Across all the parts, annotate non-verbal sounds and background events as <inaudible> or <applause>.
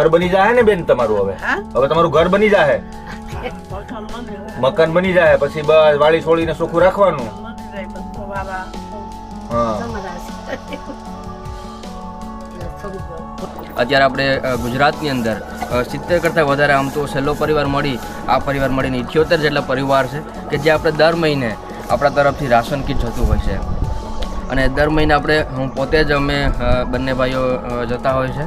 ઘર બની જાય ને બેન તમારું હવે? હવે તમારું ઘર બની જાય મકાન બની જાય પછી બસ વાળી છોડીને સુખું રાખવાનું? હા. અત્યારે આપણે ગુજરાતની અંદર સિત્તેર કરતાં વધારે આમ તો છેલ્લો પરિવાર મળી આ પરિવાર મળીને ઇઠ્યોતેર જેટલા પરિવાર છે કે જે આપણે દર મહિને આપણા તરફથી રાશન કીટ જતું હોય છે. અને દર મહિને આપણે હું પોતે જ અમે બંને ભાઈઓ જતા હોય છે.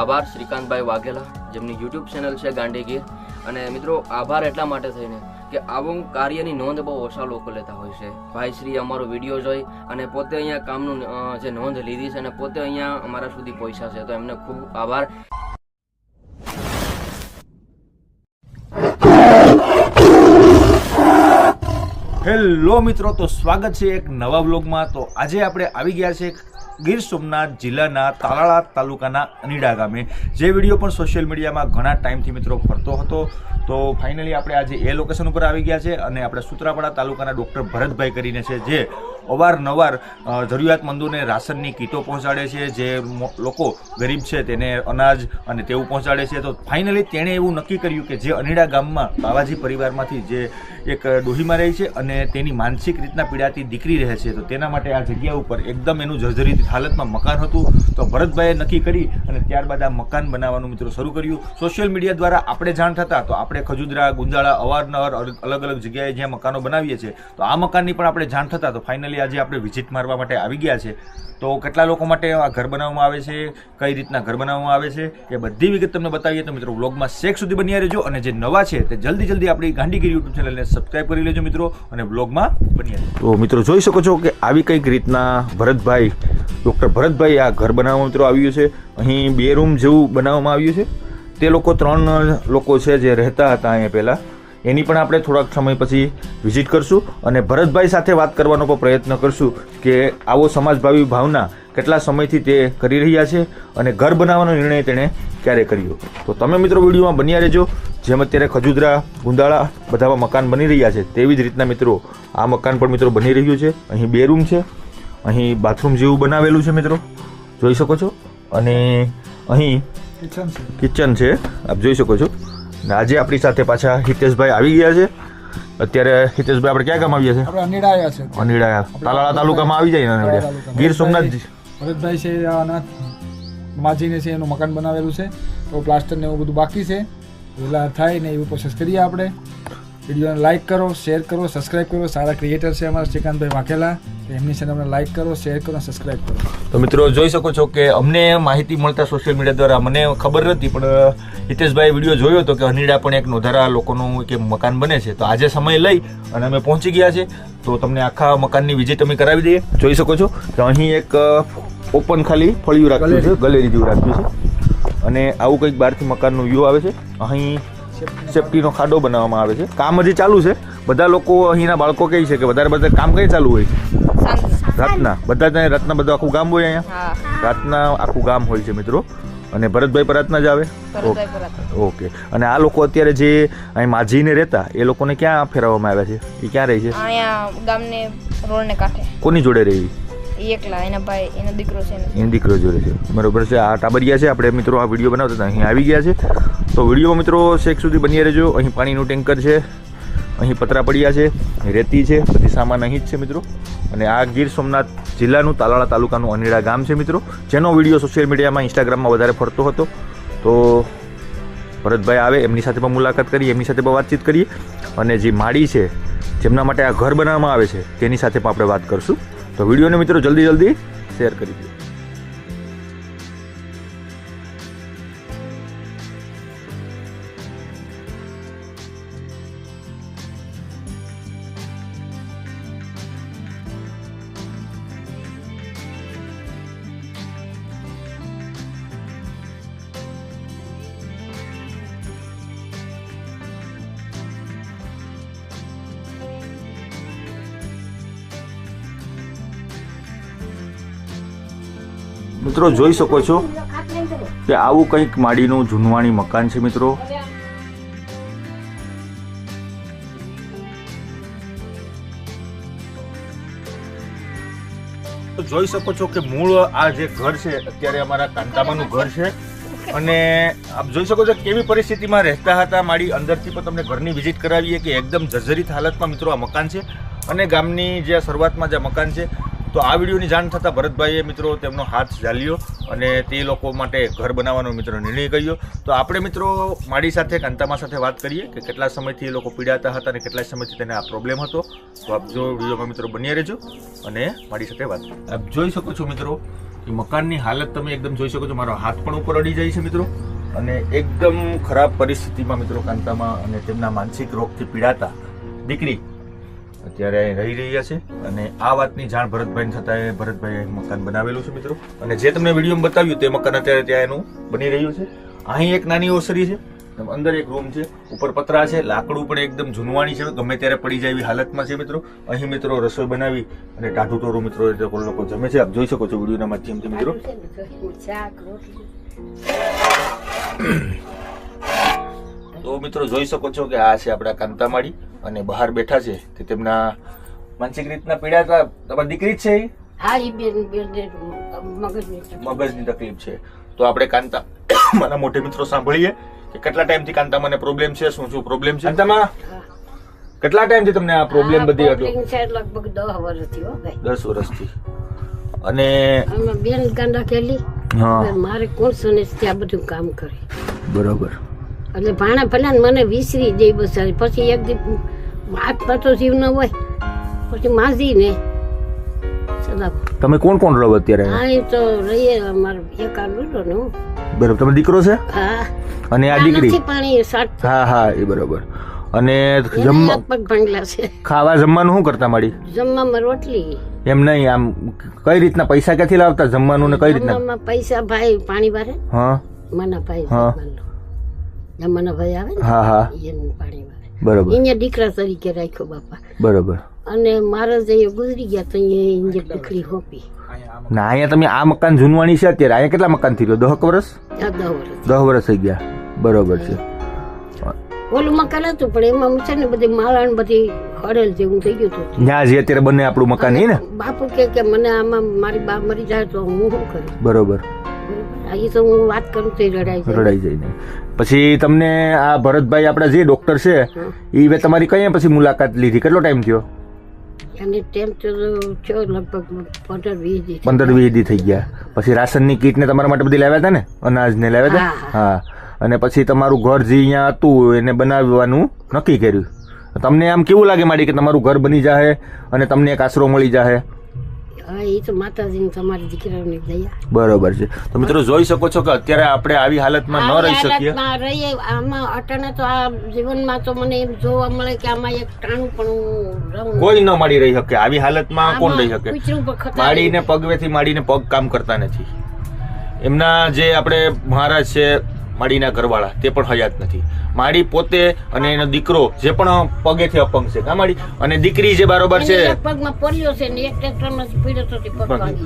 આભાર શ્રીકાંતભાઈ વાઘેલા, જેમની યુટ્યુબ ચેનલ છે ગાંડીગીર. અને મિત્રો, આભાર એટલા માટે થઈને કે આવું કાર્યની નોંધ બહુ ઓછા લોકો લેતા હોય છે. ભાઈ શ્રી અમારો વીડિયો જોઈ અને પોતે અહીંયા કામનું જે નોંધ લીધી છે અને પોતે અહીંયા અમારા સુધી પૈસા છે. તો એમને ખૂબ આભાર. હેલો મિત્રો, તો સ્વાગત છે એક નવા બ્લોગમાં તો આજે આપણે આવી ગયા છે ગીર સોમનાથ જિલ્લાના તાલાળા તાલુકાના અનીડા ગામે. જે વીડિયો પણ સોશિયલ મીડિયામાં ઘણા ટાઈમથી મિત્રો ફરતો હતો, તો ફાઇનલી આપણે આજે એ લોકેશન ઉપર આવી ગયા છે અને આપણે સુત્રાપાડા તાલુકાના ડૉક્ટર ભરતભાઈ કરીને છે, જે અવારનવાર જરૂરિયાતમંદોને રાશનની કીટો પહોંચાડે છે, જે લોકો ગરીબ છે તેને અનાજ અને તેવું પહોંચાડે છે. તો ફાઇનલી તેણે એવું નક્કી કર્યું કે જે અનીડા ગામમાં બાવાજી પરિવારમાંથી જે એક ડોહીમાં રહી છે અને તેની માનસિક રીતના પીડાતી દીકરી રહે છે, તો તેના માટે આ જગ્યા ઉપર એકદમ એનું જર્જરિત હાલતમાં મકાન હતું. તો ભરતભાઈએ નક્કી કરી અને ત્યારબાદ આ મકાન બનાવવાનું મિત્રો શરૂ કર્યું. સોશિયલ મીડિયા દ્વારા આપણે જાણ થતાં, તો આપણે ખજુદરા, ગુંજાળા, અવારનવાર અલગ અલગ જગ્યાએ જ્યાં મકાનો બનાવીએ છીએ, તો આ મકાનની પણ આપણે જાણ થતાં, તો ફાઇનલી આજે આપણે વિઝિટ મારવા માટે આવી ગયા છે. તો કેટલા લોકો માટે આ ઘર બનાવવામાં આવે છે? કઈ રીતના ઘર બનાવવામાં આવે છે? એ બધી વિગત તમને બતાવીએ તો મિત્રો વ્લોગમાં શેક સુધી બન્યા રહેજો અને જે નવા છે તે જલ્દી જલ્દી આપણી ગાંધીગીરી યુટ્યુબ ચેનલને સબસ્ક્રાઈબ કરી લેજો મિત્રો અને વ્લોગમાં બની રહેજો. તો મિત્રો જોઈ શકો છો કે આવી કંઈક રીતના ભરતભાઈ ડૉક્ટર ભરતભાઈ આ ઘર બનાવવા મિત્રો આવ્યું છે. અહીં બે રૂમ જેવું બનાવવામાં આવ્યું છે. તે લોકો ત્રણ લોકો છે જે રહેતા હતા અહીંયા પહેલાં. એની પણ આપણે થોડાક સમય પછી વિઝિટ કરશું અને ભરતભાઈ સાથે વાત કરવાનો પણ પ્રયત્ન કરશું કે આવો સમાજભાવી ભાવના કેટલા સમયથી તે કરી રહ્યા છે અને ઘર બનાવવાનો નિર્ણય તેણે ક્યારે કર્યો. તો તમે મિત્રો વિડીયોમાં બન્યા રહેજો. જેમ અત્યારે ખજુદરા ગુંદાળા બધામાં મકાન બની રહ્યા છે તેવી જ રીતના મિત્રો આ મકાન પણ મિત્રો બની રહ્યું છે. અહીં બે રૂમ છે. અહીં બાથરૂમ જેવું બનાવેલું છે મિત્રો. જોઈ શકો છો? અને અહીં કિચન છે. આપ જોઈ શકો છો. આજે આપણી સાથે પાછા હિતેશભાઈ આવી ગયા છે. અત્યારે હિતેશભાઈ આપણે ક્યાં ગામ આવ્યા આપણે અનીડા આવ્યા છે. અનિડાયા. અનીડા તાલાળા તાલુકામાં આવી જાય અનીડા. ગીર સોમનાથ ભરતભાઈ છે માજીને છે એનું મકાન બનાવેલું છે. તો પ્લાસ્ટર ને એવું બધું બાકી છે. વહેલા થાય ને એવું પ્રોસેસ કરીએ આપણે. વિડીયોને લાઇક કરો શેર કરો સબસ્ક્રાઇબ કરો. સારા ક્રિએટર છે અમારા શ્રીકાંતભાઈ વાઘેલા. એમની ચેનલને લાઇક કરો શેર કરો સબસ્ક્રાઇબ કરો. તો મિત્રો જોઈ શકો છો કે અમને માહિતી મળતા સોશિયલ મીડિયા દ્વારા મને ખબર નથી પણ હિતેશભાઈ વીડિયો જોયો હતો કે અનીડા પણ એક નોધારા લોકોનું એક મકાન બને છે. તો આજે સમય લઈ અને અમે પહોંચી ગયા છે. તો તમને આખા મકાનની વિઝિટ અમે કરાવી દઈએ. જોઈ શકો છો કે અહીં એક ઓપન ખાલી ફળિયું રાખ્યું છે ગલેરી. જેવું રાખ્યું છે. અને આવું કંઈક બહારથી મકાનનું વ્યૂ આવે છે. અહીં સેફટીનો ખાડો બનાવવામાં આવે છે. કામ હજી ચાલુ છે. બધા લોકો અહીંના બાળકો કહે છે કે વધારે બધા કામ કઈ ચાલુ હોય છે? રાતના. બધા ત્યાં રાતના બધું આખું ગામ હોય અહીંયા? રાતના આખું ગામ હોય છે મિત્રો. અને ભરતભાઈ પરાતના જ આવે? ઓકે. અને આ લોકો અત્યારે જે અહીં માજીને રહેતા એ લોકોને ક્યાં ફેરવવામાં આવ્યા છે? એ ક્યાં રહે છે? અહીંયા ગામને રોડને કાંઠે. કોની જોડે રહી એ એકલા, એના ભાઈ, એનો દીકરો છે એનો. દીકરો જોડે છે. બરોબર છે, આ ટાબરિયા છે. આપણે મિત્રો આ વીડિયો બનાવતા હતા. અહીં આવી ગયા છે. તો વીડિયો મિત્રો શેક સુધી બની રહેજો. અહીં પાણીનું ટેન્કર છે. અહીં પતરા પડ્યા છે. રેતી છે. બધી સામાન અહીં જ છે મિત્રો. અને આ ગીર સોમનાથ જિલ્લાનું તાલાળા તાલુકાનું અનીડા ગામ છે મિત્રો. જેનો વીડિયો સોશિયલ મીડિયામાં ઇન્સ્ટાગ્રામમાં વધારે ફરતો હતો. તો ભરતભાઈ આવે, એમની સાથે પણ મુલાકાત કરીએ, એમની સાથે પણ વાતચીત કરીએ. અને જે માળી છે, જેમના માટે આ ઘર બનાવવામાં આવે છે, તેની સાથે પણ આપણે વાત કરશું. તો વિડીયોને મિત્રો જલ્દી જલ્દી શેર કરી દો. મિત્રો, જોઈ શકો છો કે આવું કંઈક માડીનું જૂનવાણી મકાન છે, મિત્રો. જોઈ શકો છો કે મૂળ આ જે ઘર છે, અત્યારે અમારા કાંતામાનું ઘર છે. અને આપ જોઈ શકો છો કેવી પરિસ્થિતિમાં રહેતા હતા મારી અંદરથી પણ તમને ઘરની વિઝિટ કરાવીએ કે એકદમ જર્જરિત હાલતમાં મિત્રો આ મકાન છે. અને ગામની જે શરૂઆતમાં જે મકાન છે તો આ વિડીયોની જાણ થતાં ભરતભાઈએ મિત્રો તેમનો હાથ ઝાલ્યો અને તે લોકો માટે ઘર બનાવવાનો મિત્રો નિર્ણય કર્યો. તો આપણે મિત્રો માડી સાથે કાંતામા સાથે વાત કરીએ કે કેટલા સમયથી એ લોકો પીડાતા હતા અને કેટલા સમયથી તેને આ પ્રોબ્લેમ હતો. તો આપ જો વિડીયોમાં મિત્રો બન્યા રહેજો અને મારી સાથે વાત આપ જોઈ શકો છો મિત્રો કે મકાનની હાલત તમે એકદમ જોઈ શકો છો. મારો હાથ પણ ઉપર અડી જાય છે મિત્રો. અને એકદમ ખરાબ પરિસ્થિતિમાં મિત્રો કાંતામાં અને તેમના માનસિક રોગથી પીડાતા દીકરી અત્યારે અહીં રહી રહ્યા છે અને આ વાતની જાણ ભરતભાઈને થતાં ભરતભાઈએ મકાન બનાવેલું છે, મિત્રો. અને જે તમને વિડીયોમાં બતાવ્યું તે મકાન અત્યારે ત્યાં એનું બની રહ્યું છે. અહીં એક નાની ઓસરી છે અંદર એક રૂમ છે, ઉપર પતરા છે, લાકડું પણ એકદમ જૂનવાણી છે. ગમે ત્યારે પડી જાય એવી હાલતમાં છે, મિત્રો. અહીં, મિત્રો, રસોઈ બનાવી અને ટાઢું ટોરું મિત્રો લોકો જમે છે. આપ જોઈ શકો છો વિડીયોના માધ્યમથી, મિત્રો. તો મિત્રો જોઈ શકો છો કે આ છે આપણા કાંતામાળી અને બહાર બેઠા છે તે તેમના માનસિક રીતના પીડાતા તમારી દીકરી જ છે મગજની તકલીફ. છે. તો આપણે કાંતા <coughs> મારા મોટે મિત્રો સાંભળીએ કે કેટલા ટાઈમથી કાંતામાને પ્રોબ્લેમ છે શું શું પ્રોબ્લેમ છે? કાંતામાં. કેટલા ટાઈમથી તમને આ પ્રોબ્લેમ બધી હતો? લગભગ દસ વર્ષથી હો ભાઈ. દસ વર્ષથી. અને બેન કાંડા ખેલી. હા. મારે કોણ સને ત્યાં બધું કામ કરે? બરોબર. એટલે ભાણા ભલા મને વિસરી દે બસ પછી એક દી હાથ પાછો જીવ ન હોય પછી માજી ને. તમે કોણ કોણ રહો અત્યારે? હા એ તો રહીએ અમારો એક આ લૂટો ને હું. બરોબર તમે દીકરો છે? હા. અને આ દીકરી? પાણી સાટ હા હા એ બરોબર. અને જમવા હાથ છે. ખાવા જમવાનું શું કરતા માડી? જમવામાં રોટલી. એમ નહીં આમ કઈ રીતના પૈસા ક્યાંથી લાવતા જમવાનું ને કઈ રીતના? પૈસા ભાઈ પાણી વારે હા. મને ભાઈ હા. જમવાના ભાઈ આવે ને. હા હા. એનું પાણી બરોબર. અહીંયા દીકરા તરીકે રાખ્યો બાપા. બરોબર. અને મારા જે ગુજરી ગયા તો અહીંયા ઇન્જે દીકરી હોપી. ના અહીંયા તમે આ મકાન જૂનવાણી છે અત્યારે. અહીંયા કેટલા મકાન થઈ ગયો? દહક વર્ષ? દહ વર્ષ. થઈ ગયા. બરોબર છે. ઓલું મકાન હતું પણ એમાં છે ને બધી માળા બધી હડેલ જેવું થઈ ગયું હતું. ત્યાં જે અત્યારે બંને આપણું મકાન ને? બાપુ કે કે મને આમાં મારી બા મરી જાય તો હું શું કરું? બરોબર. બરોબર? તો હું વાત કરું તો રડાઈ રડાઈ જાય પછી તમને આ ભરતભાઈ આપણા જે ડોક્ટર છે એ મેં તમારી કઈ પછી મુલાકાત લીધી? કેટલો ટાઈમ થયો? અને ટેમ તો થયો લગભગ પંદર વીસ દી. થઈ પંદર વીસ દી થઈ ગયા. પછી રાશનની કીટ ને તમારા માટે બધી લાવ્યા હતા ને? અનાજ ને લાવ્યા હતા? હા. અને પછી તમારું ઘર જે અહીંયા હતું એને બનાવવાનું નક્કી કર્યું. તમને આમ કેવું લાગે માડી કે તમારું ઘર બની જાહે અને તમને એક આશરો મળી જાહે? હા એ તો માતાજીની તમારી દીકરાઓની દયા. બરોબર છે. તો મિત્રો જોઈ શકો છો કે અત્યારે આપણે આવી હાલતમાં ન રહી શકીએ. રહીએ. આમાં અટાણે તો આ જીવનમાં તો મને એમ જોવા મળે કે આમાં એક ટાણું પણ હું કોઈ ન મળી રહી શકે. આવી હાલતમાં કોણ રહી શકે? માડીને પગવેથી માડીને પગ કામ કરતા નથી. એમના જે આપણે મહારાજ છે માડીના ઘરવાળા તે પણ હયાત નથી. માડી પોતે અને એનો દીકરો જે પણ પગેથી અપંગ છે કા માડી? અને દીકરી જે બારોબર છે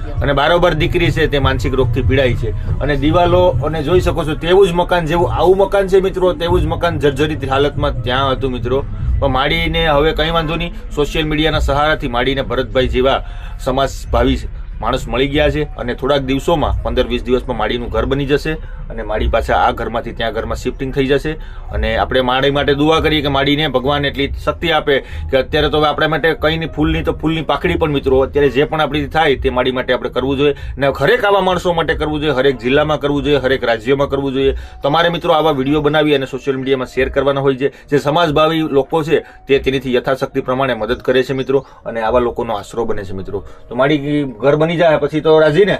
છે અને બારોબર દીકરી છે તે માનસિક રોગથી પીડાય છે. અને દિવાલો અને જોઈ શકો છો તેવું જ મકાન જેવું આવું મકાન છે મિત્રો તેવું જ મકાન જર્જરિત હાલતમાં ત્યાં હતું મિત્રો. પણ માડીને હવે કંઈ વાંધો નહીં સોશિયલ મીડિયાના સહારાથી માડીને ભરતભાઈ જેવા સમાજ ભાવી માણસ મળી ગયા છે અને થોડાક દિવસોમાં પંદર વીસ દિવસમાં માડીનું ઘર બની જશે અને માળી પાછા આ ઘરમાંથી ત્યાં ઘરમાં શિફ્ટિંગ થઈ જશે. અને આપણે માળી માટે દુઆ કરીએ કે માડીને ભગવાન એટલી શક્તિ આપે કે અત્યારે તો હવે આપણા માટે કંઈ નહીં, ફૂલની તો ફૂલની પાખડી પણ મિત્રો, અત્યારે જે પણ આપણી થાય તે માળી માટે આપણે કરવું જોઈએ ને હરેક આવા માણસો માટે કરવું જોઈએ, હરેક જિલ્લામાં કરવું જોઈએ, હરેક રાજ્યમાં કરવું જોઈએ. તમારે મિત્રો આવા વીડિયો બનાવી અને સોશિયલ મીડિયામાં શેર કરવાના હોય છે. જે સમાજભાવી લોકો છે તે તેનીથી યથાશક્તિ પ્રમાણે મદદ કરે છે મિત્રો અને આવા લોકોનો આશરો બને છે મિત્રો. તો માડી ઘર બની જાય પછી તો રાજી ને?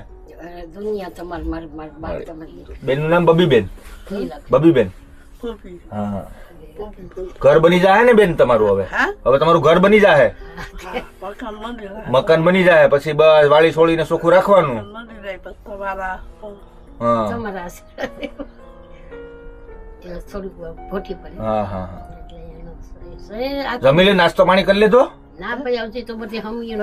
દુનિયા તમાર માર માર બાર તમારી બેનનું નામ બબીબેન. બબીબેન. હા. ઘર બની જાય ને બેન તમારું હવે? હવે તમારું ઘર બની જાય? મકાન બની જાય પછી બસ વાળી છોડીને ચોખ્ખું રાખવાનું? હા. તમારા આશીર્વાદ. એટલે થોડુંક ભોટી પડે. હા હા હા. એટલે એનો સે- આ જમી લે નાસ્તો પાણી કરી લીધો ના ભાઈ આવતી તો બધી હમીઓ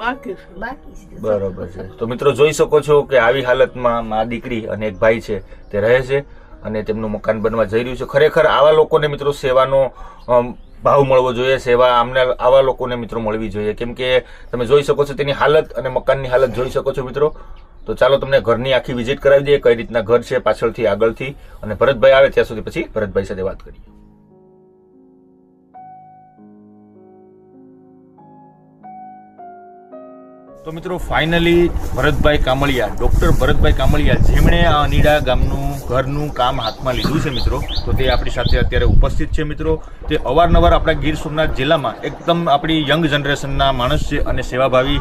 બાકી છે. બરોબર છે. તો મિત્રો જોઈ શકો છો કે આવી હાલતમાં મા દીકરી અને એક ભાઈ છે તે રહે છે અને તેમનું મકાન બનવા જઈ રહ્યું છે. ખરેખર આવા લોકોને મિત્રો સેવાનો ભાવ મળવો જોઈએ સેવા આમને આવા લોકોને મિત્રો મળવી જોઈએ. કેમ કે તમે જોઈ શકો છો તેની હાલત અને મકાનની હાલત જોઈ શકો છો મિત્રો. તો ચાલો તમને ઘરની આખી વિઝિટ કરાવી દઈએ કઈ રીતના ઘર છે પાછળથી આગળથી. અને ભરતભાઈ આવે ત્યાં સુધી પછી ભરતભાઈ સાથે વાત કરીએ. તો મિત્રો ફાઇનલી ભરતભાઈ કામળિયા ડૉક્ટર ભરતભાઈ કામળિયા જેમણે આ અનીડા ગામનું ઘરનું કામ હાથમાં લીધું છે મિત્રો, તો તે આપણી સાથે અત્યારે ઉપસ્થિત છે મિત્રો. તે અવારનવાર આપણા ગીર સોમનાથ જિલ્લામાં એકદમ આપણી યંગ જનરેશનના માણસ છે અને સેવાભાવી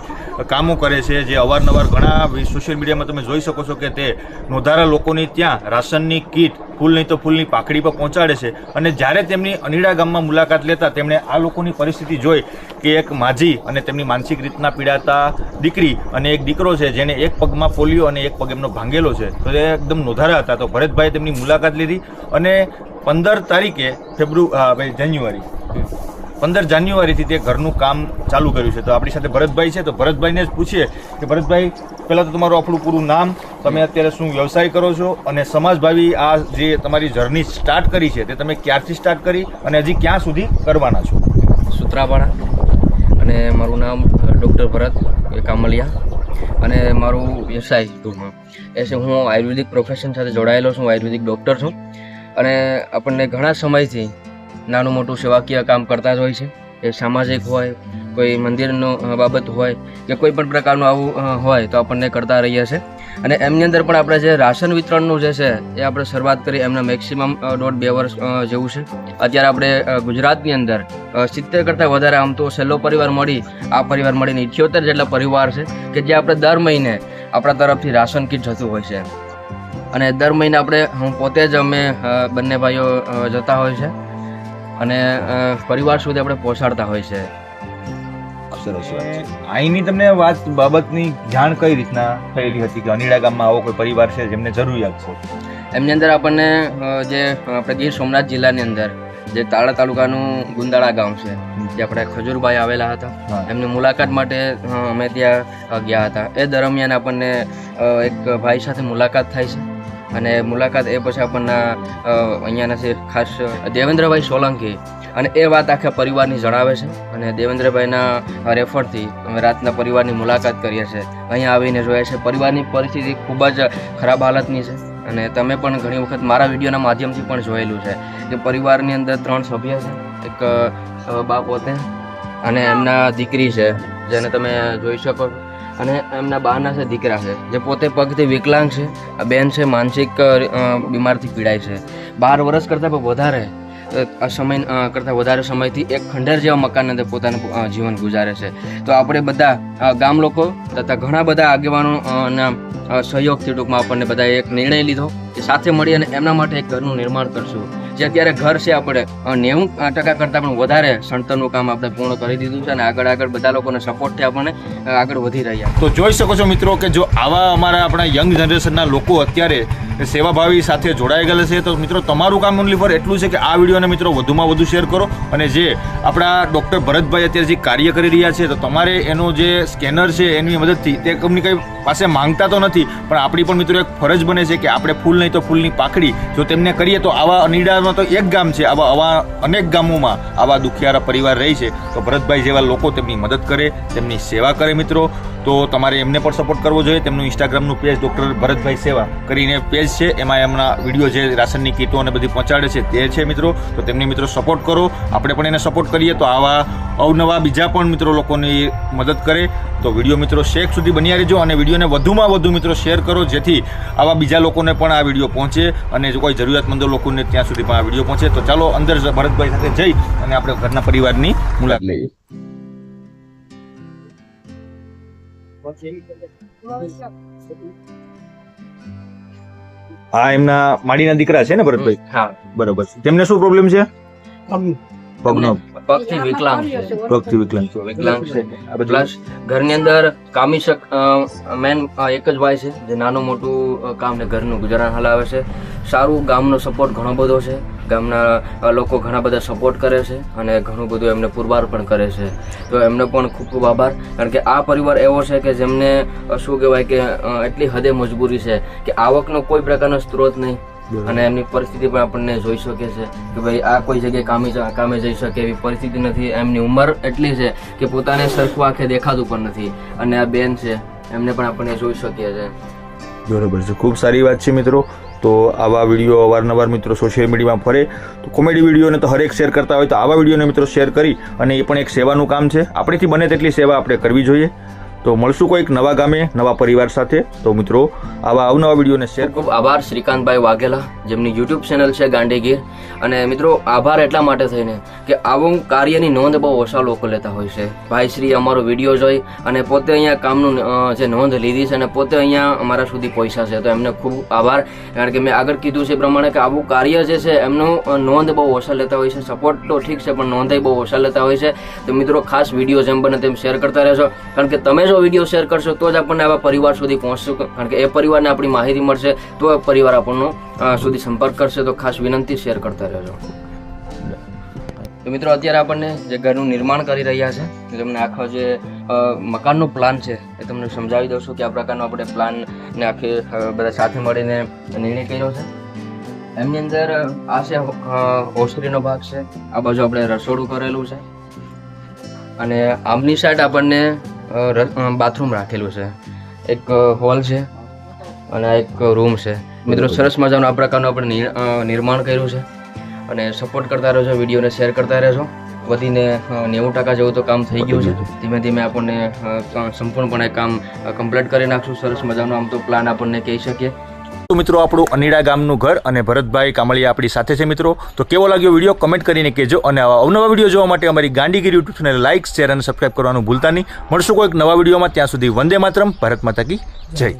કામો કરે છે, જે અવારનવાર ઘણા સોશિયલ મીડિયામાં તમે જોઈ શકો છો કે તે નોંધારા લોકોની ત્યાં રાશનની કીટ, ફૂલ નહીં તો ફૂલની પાકડી પર પહોંચાડે છે. અને જ્યારે તેમની અનીડા ગામમાં મુલાકાત લેતા તેમણે આ લોકોની પરિસ્થિતિ જોઈ કે એક માજી અને તેમની માનસિક રીતના પીડાતા દીકરી અને એક દીકરો છે, જેને એક પગમાં પોલિયો અને એક પગ એમનો ભાંગેલો છે. તો તે એકદમ નોંધારા હતા. તો ભરતભાઈ તેમની મુલાકાત લીધી અને પંદર તારીખે ફેબ્રુઆરી જાન્યુઆરી. પંદર જાન્યુઆરીથી તે ઘરનું કામ ચાલુ કર્યું છે. તો આપણી સાથે ભરતભાઈ છે. તો ભરતભાઈને જ પૂછીએ કે, ભરતભાઈ, પહેલાં તો તમારું આપણું પૂરું નામ, તમે અત્યારે શું વ્યવસાય કરો છો? અને સમાજભાવી આ જે તમારી જર્ની સ્ટાર્ટ કરી છે, તે તમે ક્યારથી સ્ટાર્ટ કરી અને હજી ક્યાં સુધી કરવાના છો? સુત્રાવાળા અને મારું નામ ડૉક્ટર ભરત. કામલિયા અને મારું વ્યવસાય ટૂંકમાં એ છે હું આયુર્વેદિક પ્રોફેશન સાથે જોડાયેલો છું આયુર્વેદિક ડૉક્ટર છું. અને આપણને ઘણા સમયથી નાનું મોટું સેવાકીય કામ કરતા જ હોય છે. એ સામાજિક હોય કોઈ મંદિરનો બાબત હોય કે કોઈ પણ પ્રકારનું આવું હોય તો આપણને કરતા રહીએ છીએ અને એમની અંદર પણ આપણે જે રાશન વિતરણનું જે છે, એ આપણે શરૂઆત કરી એમને મેક્સિમમ દોઢ બે વર્ષ જેવું છે. અત્યારે આપણે ગુજરાતની અંદર સિત્તેર કરતાં વધારે આમ તો છેલ્લો પરિવાર મળી, આ પરિવાર મળીને ઇઠ્યોતેર જેટલા પરિવાર છે કે જે આપણે દર મહિને આપણા તરફથી રાશન કીટ જતું હોય છે. અને દર મહિને આપણે, હું પોતે જ અમે બંને ભાઈઓ જતા હોય છે. અને પરિવાર સુધી આપણે પહોંચાડતા હોય છે. સરસ વાત છે. અહીંની તમને વાત બાબતની જાણ કઈ રીતના થયેલી હતી કે અનીડા ગામમાં આવો કોઈ પરિવાર છે જેમને જરૂરિયાત છે? એમની અંદર આપણને જે આપણે ગીર સોમનાથ જિલ્લાની અંદર જે તાળા તાલુકાનું ગુંદાળા ગામ છે જે આપણે ખજૂરભાઈ આવેલા હતા. એમની મુલાકાત માટે અમે ત્યાં ગયા હતા. એ દરમિયાન આપણને એક ભાઈ સાથે મુલાકાત થાય છે. અને મુલાકાત એ પછી આપણને અહીંયાના છે ખાસ દેવેન્દ્રભાઈ સોલંકી અને એ વાત આખા પરિવારની જણાવે છે. અને દેવેન્દ્રભાઈના રેફરથી અમે રાતના પરિવારની મુલાકાત કરીએ છીએ. અહીંયા આવીને જોઈએ છે. પરિવારની પરિસ્થિતિ ખૂબ જ ખરાબ હાલતની છે. અને તમે પણ ઘણી વખત મારા વિડીયોના માધ્યમથી પણ જોયેલું છે. કે પરિવારની અંદર ત્રણ સભ્ય છે. એક બા પોતે અને એમના દીકરી છે, જેને તમે જોઈ શકો અને એમના બાના છે, દીકરા છે, જે પોતે પગથી વિકલાંગ છે. આ બેન છે, માનસિક બીમારથી પીડાય છે. બાર વર્ષ કરતાં પણ વધારે સમય કરતાં વધારે સમયથી એક ખંડેર જેવા મકાનની અંદર પોતાનું જીવન ગુજારે છે. તો આપણે બધા ગામ લોકો તથા ઘણા બધા આગેવાનો અ, ના અ, સહયોગથી ટૂંકમાં આપણને બધા એક નિર્ણય લીધો કે સાથે મળી અને એમના માટે એક ઘરનું નિર્માણ કરશું. જે અત્યારે ઘર છે આપણે. નેવું ટકા કરતાં પણ વધારે સણતરનું કામ આપણે પૂર્ણ કરી દીધું છે અને આગળ આગળ બધા લોકોને સપોર્ટથી આપણને આગળ વધી રહ્યા તો જોઈ શકો છો મિત્રો કે જો આવા અમારા આપણા યંગ જનરેશનના લોકો અત્યારે સેવાભાવી સાથે જોડાઈ ગયેલા છે, તો મિત્રો તમારું કામ ઓનલી ફોર એટલું છે કે આ વિડીયોને મિત્રો વધુમાં વધુ શેર કરો અને જે આપણા ડૉક્ટર ભરતભાઈ અત્યારે જે કાર્ય કરી રહ્યા છે, તો તમારે એનું જે સ્કેનર છે એની મદદથી તે કંપની કંઈ પાસે માંગતા તો નથી, પણ આપણી પણ મિત્રો એક ફરજ બને છે કે આપણે ફૂલ નહીં તો ફૂલની પાકડી જો તેમને કરીએ તો આવા અનીડામાં તો એક ગામ છે, આવા આવા અનેક ગામોમાં આવા દુખિયારા પરિવાર રહી છે. તો ભરતભાઈ જેવા લોકો તેમની મદદ કરે, તેમની સેવા કરે મિત્રો. તો તમારે એમને પણ સપોર્ટ કરવો જોઈએ. તેમનું ઇન્સ્ટાગ્રામનું પેજ ડૉક્ટર ભરતભાઈ સેવા કરીને પેજ છે. એમાં એમના વીડિયો જે રાશનની કીટો અને બધી પહોંચાડે છે તે છે મિત્રો. તો તેમની મિત્રો સપોર્ટ કરો. આપણે પણ એને સપોર્ટ કરીએ તો આવા અવનવા બીજા પણ મિત્રો લોકોની મદદ કરે. તો વીડિયો મિત્રો શેક સુધી બન્યા રહેજો અને વિડીયોને વધુમાં વધુ મિત્રો શેર કરો જેથી આવા બીજા લોકોને પણ આ વીડિયો પહોંચે અને જો કોઈ જરૂરિયાતમંદ લોકોને ત્યાં સુધી પણ આ વીડિયો પહોંચે તો ચાલો અંદર ભરતભાઈ સાથે જઈ અને આપણે ઘરના પરિવારની મુલાકાત લઈએ. હા એમના માડીના દીકરા છે ને ભરતભાઈ? હા. બરોબર. તેમને શું પ્રોબ્લેમ છે? પગનો. પગથી વિકલાંગ છે. પગથી વિકલાંગ. વિકલાંગ છે. આ પ્લસ ઘરની અંદર કામી શક મેન એક જ ભાઈ છે જે નાનું મોટું કામ ને ઘરનું ગુજરાન હલાવે છે. સારું ગામનો સપોર્ટ ઘણો બધો છે. ગામના લોકો ઘણા બધા સપોર્ટ કરે છે અને ઘણું બધું એમને પુરવાર પણ કરે છે. તો એમને પણ ખૂબ ખૂબ આભાર. કારણ કે આ પરિવાર એવો છે કે જેમને શું કહેવાય કે એટલી હદે મજબૂરી છે કે આવકનો કોઈ પ્રકારનો સ્ત્રોત નહીં. અને એમની પરિસ્થિતિ પણ આપણને જોઈ શકે છે કે ભાઈ આ કોઈ જગ્યાએ કામે કામે જઈ શકે એવી પરિસ્થિતિ નથી. એમની ઉંમર એટલી છે કે પોતાને સરખું આંખે દેખાતું પણ નથી. અને આ બેન છે એમને પણ આપણને જોઈ શકીએ છે. બરોબર છે. ખૂબ સારી વાત છે મિત્રો. તો આવા વીડિયો અવારનવાર મિત્રો સોશિયલ મીડિયામાં ફરે. તો કોમેડી વિડીયોને તો હરેક શેર કરતા હોય તો આવા વિડીયોને મિત્રો શેર કરી અને એ પણ એક સેવાનું કામ છે. આપણીથી બને તેટલી સેવા આપણે કરવી જોઈએ. તો મળશું કોઈક નવા ગામે, નવા પરિવાર સાથે. તો મિત્રો, આવા અવનવા વિડીયોને શેર ખૂબ આભાર શ્રીકાંતભાઈ વાઘેલા, જેમની યુટ્યુબ ચેનલ છે ગાંડીગીર અને મિત્રો, આભાર એટલા માટે થઈને કે આવું કાર્યની નોંધ બહુ ઓછા લોકો લેતા હોય છે. ભાઈ શ્રી અમારો વીડિયો જોઈ અને પોતે અહીંયા કામનું જે નોંધ લીધી છે અને પોતે અહીંયા અમારા સુધી પૈસા છે. તો એમને ખૂબ આભાર. કારણ કે મેં આગળ કીધું છે પ્રમાણે કે આવું કાર્ય જે છે એમનું નોંધ બહુ ઓછા લેતા હોય છે. સપોર્ટ તો ઠીક છે, પણ નોંધાઈ બહુ ઓછા લેતા હોય છે. તો મિત્રો, ખાસ વીડિયો જેમ બને તેમ શેર કરતા રહેશો કારણ કે તમે જો વીડિયો શેર કરશો તો જ આપણને આવા પરિવાર સુધી પહોંચશું. કારણ કે એ પરિવારને આપણી માહિતી મળશે તો એ પરિવાર આપણનો સુધી સંપર્ક કરશે. તો ખાસ વિનંતી શેર કરતા રહેજો. તો મિત્રો અત્યારે આપણને જે ઘરનું નિર્માણ કરી રહ્યા છે તમને આખો જે મકાનનો પ્લાન છે એ તમને સમજાવી દઉં છું કે આ પ્રકારનો આપણે પ્લાન ને આખી બધા સાથે મળીને નિર્ણય કર્યો છે. એમની અંદર આ છે અ, ભાગ છે. આ બાજુ આપણે રસોડું કરેલું છે. અને આમની સાઈડ આપણને બાથરૂમ રાખેલું છે. એક હોલ છે અને એક રૂમ છે. મિત્રો સરસ મજાનું આ પ્રકારનું આપણે નિર્માણ કર્યું છે અને સપોર્ટ કરતા રહેજો વિડીયોને શેર કરતા રહેજો. વધીને નેવું ટકા જેવું તો કામ થઈ ગયું છે. ધીમે ધીમે આપણને સંપૂર્ણપણે કામ કમ્પ્લીટ કરી નાખશું. સરસ મજાનો આમ તો પ્લાન આપણને કહી શકીએ. મિત્રો, આપણું અનીડા ગામનું ઘર અને ભરતભાઈ કામળિયા આપણી સાથે છે મિત્રો. તો કેવો લાગ્યો વીડિયો? કમેન્ટ કરીને કહેજો અને આવા અવનવા વીડિયો જોવા માટે અમારી Gandigir YouTube channel like share અને સબસ્ક્રાઇબ કરવાનું ભૂલતા નહીં. મળશું કોઈક નવા વિડીયોમાં. ત્યાં સુધી વંદે માતરમ. ભારત માતા કી જય.